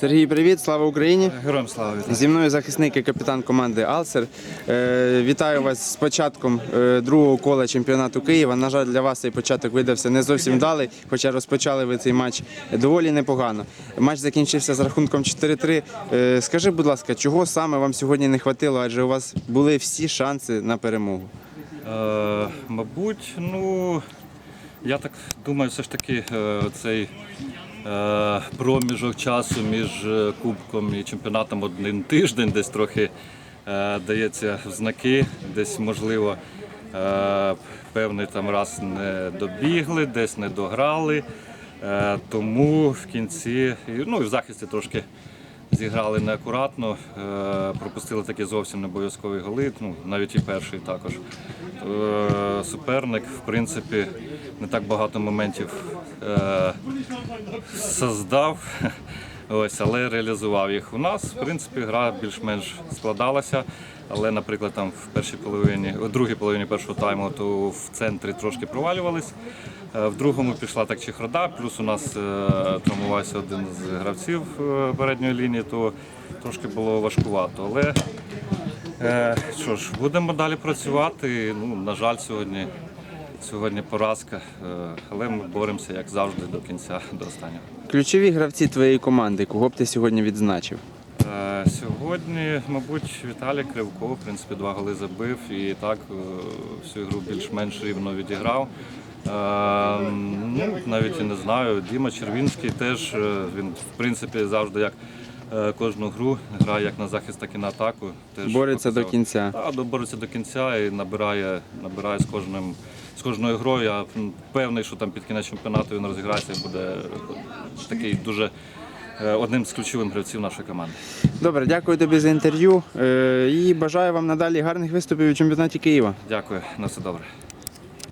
Сергій, привіт, слава Україні! Героям слава вітаю. Зі мною захисник і капітан команди Алсер. Е, вітаю вас з початком е, другого кола чемпіонату Києва. На жаль, для вас цей початок видався не зовсім вдалий, хоча розпочали ви цей матч доволі непогано. Матч закінчився з рахунком 4-3. Е, скажи, будь ласка, чого саме вам сьогодні не хватило, адже у вас були всі шанси на перемогу. Е, мабуть, ну я так думаю, все ж таки цей проміжок часу між е, кубком і чемпіонатом один тиждень, десь трохи е, дається в знаки, десь можливо е, певний там раз не добігли, десь не дограли. Е, тому в кінці, ну і в захисті трошки. Зіграли неакуратно, е, пропустили такі зовсім не обов'язкові голи, ну, навіть і перший також. Е, Суперник, в принципі, не так багато моментів е, создав, ось, але реалізував їх. У нас, в принципі, гра більш-менш складалася. Але, наприклад, там в першій половині, у другій половині першого тайму, то в центрі трошки провалювались. Е, В другому пішла так чехрода, плюс у нас е, травмувався один з гравців е, передньої лінії, то трошки було важкувато. Але що ж, будемо далі працювати. Ну, на жаль, сьогодні, сьогодні поразка, е, але ми боремося, як завжди, до кінця, до останнього. Ключові гравці твоєї команди, кого б ти сьогодні відзначив? Е, Сьогодні, мабуть, Віталій Кривко, в принципі, два голи забив і так е, всю гру більш-менш рівно відіграв. Ну, навіть і не знаю. Діма Червінський теж він, в принципі, завжди як кожну гру грає як на захист, так і на атаку. Теж Бореться до кінця. Так, бореться до кінця і набирає, набирає з кожним. З кожною грою я певний, що там під кінець чемпіонату він розіграється і буде е, такий дуже е, одним з ключових гравців нашої команди. Добре, дякую тобі за інтерв'ю е, і бажаю вам надалі гарних виступів у чемпіонаті Києва. Дякую, на все добре.